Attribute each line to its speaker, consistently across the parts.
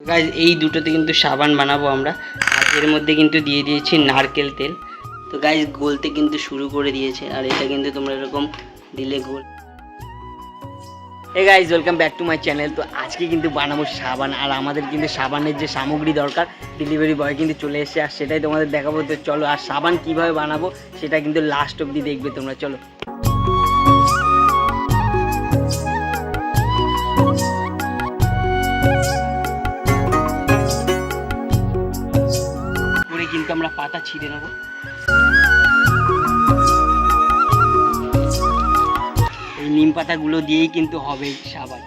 Speaker 1: Guys এই দুটোতে কিন্তু সাবান বানাবো আমরা। আর এর মধ্যে কিন্তু দিয়ে দিয়েছি নারকেল তেল। তো গাইজ গলতে কিন্তু শুরু করে দিয়েছে। আর এটা কিন্তু তোমরা এরকম দিলে গোল। Hey guys welcome back to my channel তো আজকে কিন্তু বানাবো সাবান। আর আমাদের কিন্তু সাবানের যে সামগ্রী দরকার ডেলিভারি বয় কিন্তু চলে এসেছে। আর সেটাই তোমাদের দেখাবো। তো চলো, আর সাবান কীভাবে বানাবো, সেটা কিন্তু লাস্ট অবধি দেখবে তোমরা। চলো। আমরা পাতা ছিঁড়ে নেব এই নিম পাতাগুলো দিয়েই কিন্তু হবে সাবান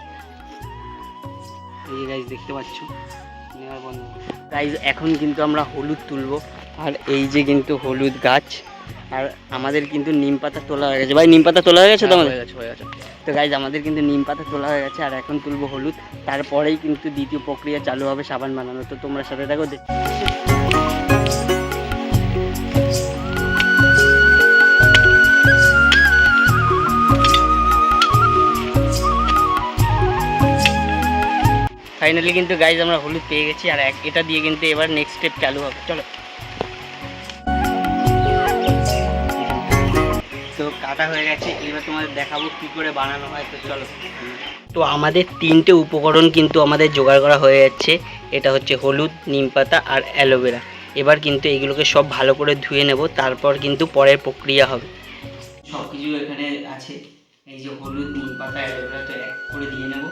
Speaker 1: এই যে গাইজ দেখতে পাচ্ছ নেওয়ার বন্ধ গাইজ এখন কিন্তু আমরা হলুদ তুলবো আর এই যে কিন্তু হলুদ গাছ আর আমাদের কিন্তু নিম পাতা তোলা হয়ে গেছে। ভাই নিম পাতা তোলা হয়ে গেছে তো আমাদের তো গাইজ আমাদের কিন্তু নিম পাতা তোলা হয়ে গেছে আর এখন তুলবো হলুদ। তারপরেই কিন্তু দ্বিতীয় প্রক্রিয়া চালু হবে সাবান বানানো তো তোমরা সাথে থাকো। ফাইনালি কিন্তু গাইজ আমরা হলুদ পেয়ে গেছি আর এটা দিয়ে কিন্তু এবার নেক্সট স্টেপ চালু হবে। চলো। তো কাটা হয়ে গেছে, এবার দেখাবো করে বানানো হয়, তো চলো। তো আমাদের তিনটে উপকরণ কিন্তু আমাদের জোগাড় করা হয়ে যাচ্ছে। এটা হচ্ছে হলুদ, নিম পাতা আর অ্যালোভেরা। এবার কিন্তু এগুলোকে সব ভালো করে ধুয়ে নেব, তারপর কিন্তু পরের প্রক্রিয়া হবে। সব কিছু এখানে আছে। এই যে হলুদ, নিম পাতা, অ্যালোভেরা, তো এক করে দিয়ে নেব।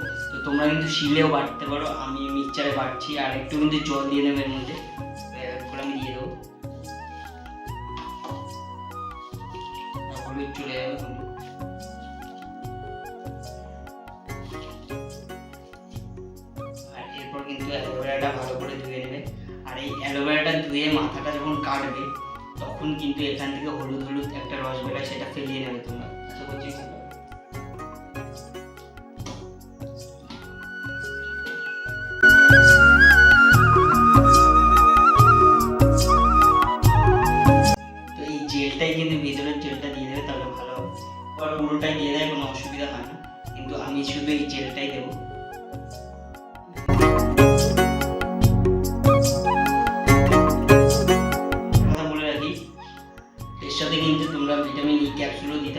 Speaker 1: তোমরা কিন্তু শিলেও বাটতে পারো, আমি মিক্সচারে বাটছি আর একটু কিন্তু জল দিয়ে নেবে এর মধ্যে। করে আমি দিয়ে দেবো। হলুদ চলে যাবে এরপর কিন্তু অ্যালোভেরাটা ভালো করে ধুয়ে আর এই অ্যালোভেরাটা ধুয়ে মাথাটা যখন কাটবে, তখন কিন্তু এখান থেকে হলুদ হলুদ একটা রস বেরোয় সেটা ফেলিয়ে নেবে তোমরা। আশা করছি পুরোটাই দিয়ে দেয়, কোনো অসুবিধা হয় না। কিন্তু আমি শুধু এই জেলটাই দেবো।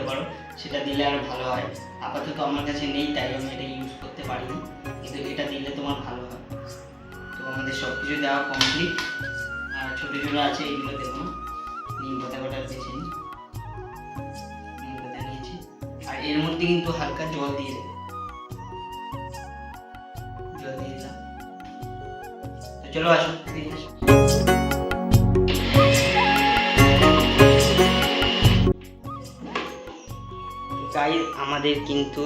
Speaker 1: পারো, সেটা দিলে আরও ভালো হয়। আপাতত আমার কাছে নেই, তাই আমি এটা ইউজ করতে পারিনি। কিন্তু এটা দিলে তোমার ভালো হয়। তো আমাদের সব কিছু দেওয়া কমপ্লিট আর ছোটো ছোটো আছে, এগুলো দেবো নিম পাতা কটা বেছে নিই। এর মধ্যে কিন্তু হালকা জল দিয়ে দেবে। জল দিয়ে দিলাম। তো চলো আসো দিয়ে আমাদের কিন্তু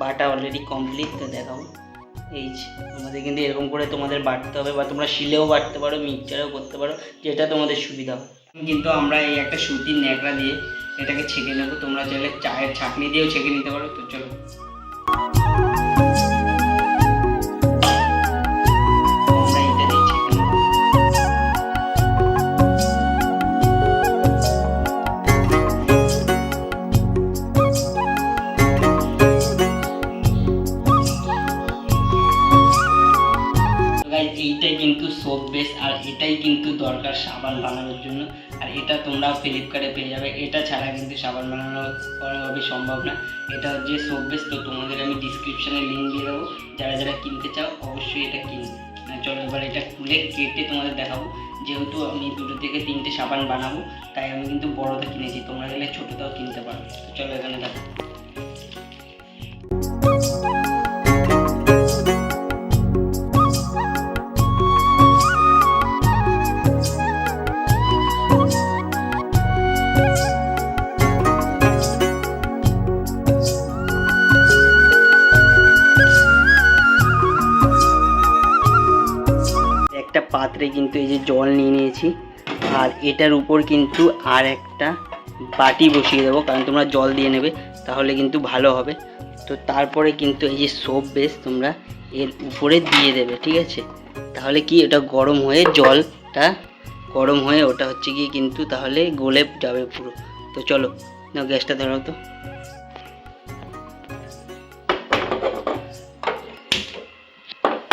Speaker 1: বাটা অলরেডি কমপ্লিট তো দেখাও। এই আমাদের কিন্তু এরকম করে তোমাদের বাটতে হবে, বা তোমরা শিলেও বাটতে পারো মিক্সচারেও করতে পারো, যেটা তোমাদের সুবিধা হয় কিন্তু আমরা এই একটা সুতির ন্যাকড়া দিয়ে এটাকে ছেঁকে নেব। তোমরা চাইলে চায়ের ছাঁকনি দিয়েও ছেঁকে নিতে পারো। তো চলো। এইটাই কিন্তু সোপ বেস আর এটাই কিন্তু দরকার সাবান বানানোর জন্য। আর এটা তোমরা ফ্লিপকার্টে পেয়ে যাবে। এটা ছাড়া কিন্তু সাবান বানানো কোনোভাবে সম্ভব না। এটা যে সোপ বেস তো তোমাদের আমি ডিসক্রিপশনে লিঙ্ক দিয়ে দেবো। যারা যারা কিনতে চাও অবশ্যই এটা আহ, চলো এবার এটা খুলে কেটে তোমাদের দেখাবো। যেহেতু আমি দুটো থেকে তিনটে সাবান বানাবো তাই আমি কিন্তু বড়টা কিনেছি। তোমরা গেলে ছোটোটাও কিনতে পারো। চলো এখানে দেখো। পাত্রে কিন্তু এই যে জল নিয়ে নিয়েছি। আর এটার উপর কিন্তু আর একটা বাটি বসিয়ে দেবো, কারণ তোমরা জল দিয়ে নেবে, তাহলে কিন্তু ভালো হবে। তো তারপরে কিন্তু এই যে সোপ বেস তোমরা এর উপরে দিয়ে দেবে, ঠিক আছে? তাহলে কি এটা গরম হয়ে জলটা গরম হয়ে ওটা হচ্ছে কি কিন্তু তাহলে গলে যাবে পুরো। তো চলো না গ্যাসটা ধরো তো।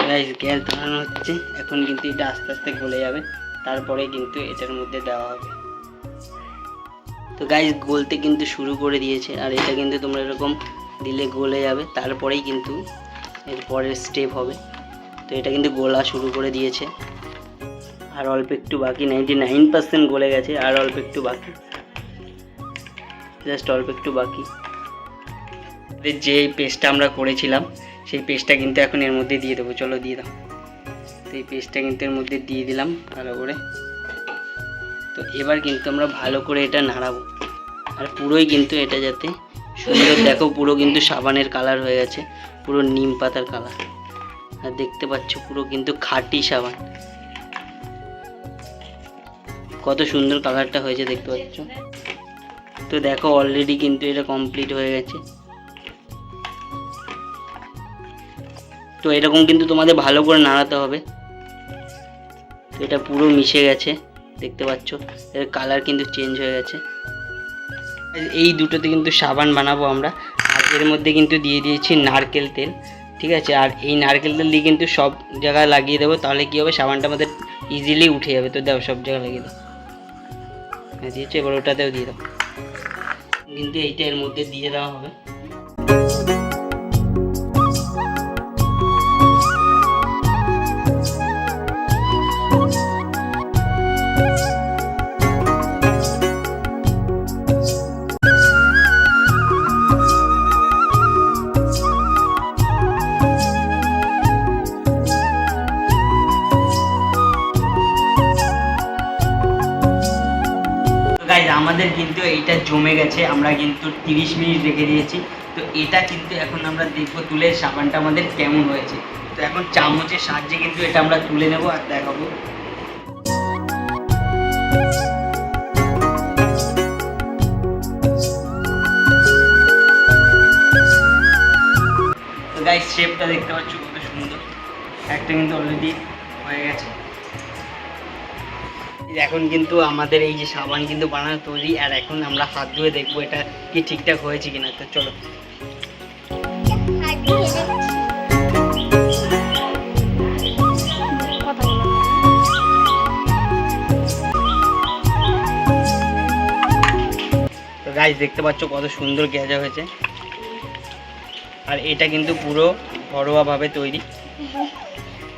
Speaker 1: গাইস গ্যাস ধরানো হচ্ছে। এখন কিন্তু এটা আস্তে আস্তে গলে যাবে। তারপরে কিন্তু এটার মধ্যে দেওয়া হবে। তো গাইস গলতে কিন্তু শুরু করে দিয়েছে। আর এটা কিন্তু তোমরা এরকম দিলে গলে যাবে। তারপরেই কিন্তু এর পরের স্টেপ হবে। তো এটা কিন্তু গোলা শুরু করে দিয়েছে। আর অল্প একটু বাকি নাইনটি নাইন পার্সেন্ট গলে গেছে। আর অল্প একটু বাকি। জাস্ট অল্প একটু বাকি। যে পেস্টটা আমরা করেছিলাম সেই পেস্টটা কিন্তু এখন এর মধ্যে দিয়ে দেবো, চলো দিয়ে দাও। তো এই পেস্টটা কিন্তু এর মধ্যে দিয়ে দিলাম ভালো করে। তো এবার কিন্তু আমরা ভালো করে এটা নাড়াবো। আর পুরোই কিন্তু এটা যাতে সুন্দর, দেখো পুরো কিন্তু সাবানের কালার হয়ে গেছে, পুরো নিম পাতার কালার আর দেখতে পাচ্ছ পুরো কিন্তু খাঁটি সাবান। কত সুন্দর কালারটা হয়েছে দেখতে পাচ্ছ। তো দেখো অলরেডি কিন্তু এটা কমপ্লিট হয়ে গেছে। তো এরকম কিন্তু তোমাদের ভালো করে নাড়াতে হবে। এটা পুরো মিশে গেছে, দেখতে পাচ্ছ। এর কালার কিন্তু চেঞ্জ হয়ে গেছে। এই দুটোতে কিন্তু সাবান বানাবো আমরা। আর এর মধ্যে কিন্তু দিয়ে দিয়েছি নারকেল তেল, ঠিক আছে? আর এই নারকেল তেল দিয়ে কিন্তু সব জায়গায় লাগিয়ে দেবো, তাহলে কী হবে? সাবানটা আমাদের ইজিলি উঠে যাবে। তো দাও, সব জায়গায় লাগিয়ে দাও। হ্যাঁ দিয়েছ? এবার ওটাতেও দিয়ে দাও। কিন্তু এইটা এর মধ্যে দিয়ে দেওয়া হবে। আমাদের কিন্তু এইটা জমে গেছে, আমরা কিন্তু তিরিশ মিনিট রেখে দিয়েছি। তো এটা কিন্তু এখন আমরা দেখব তুলে সাবানটা আমাদের কেমন হয়েছে। তো এখন চামচের সাহায্যে কিন্তু এটা আমরা তুলে নেব আর দেখাবো। শেপটা দেখতে পাচ্ছ কত সুন্দর। একটা কিন্তু অলরেডি হয়ে গেছে। এখন কিন্তু আমাদের এই যে সাবান কিন্তু বানানো তৈরি, আর এখন আমরা হাত ধুয়ে দেখব এটা কি ঠিকঠাক হয়েছে কিনা। তো চলো। গাইজ দেখতে পাচ্ছ কত সুন্দর গেজা হয়েছে। আর এটা কিন্তু পুরো ঘরোয়াভাবে তৈরি।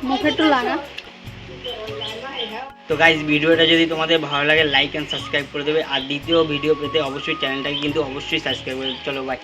Speaker 2: মুখে একটু লাগা।
Speaker 1: তো গাইজ ভিডিওটা যদি তোমাদের ভালো লাগে লাইক অ্যান্ড সাবস্ক্রাইব করে দেবে। আর দ্বিতীয় ভিডিও পেতে অবশ্যই চ্যানেলটাকে কিন্তু অবশ্যই সাবস্ক্রাইব করে চলো বাই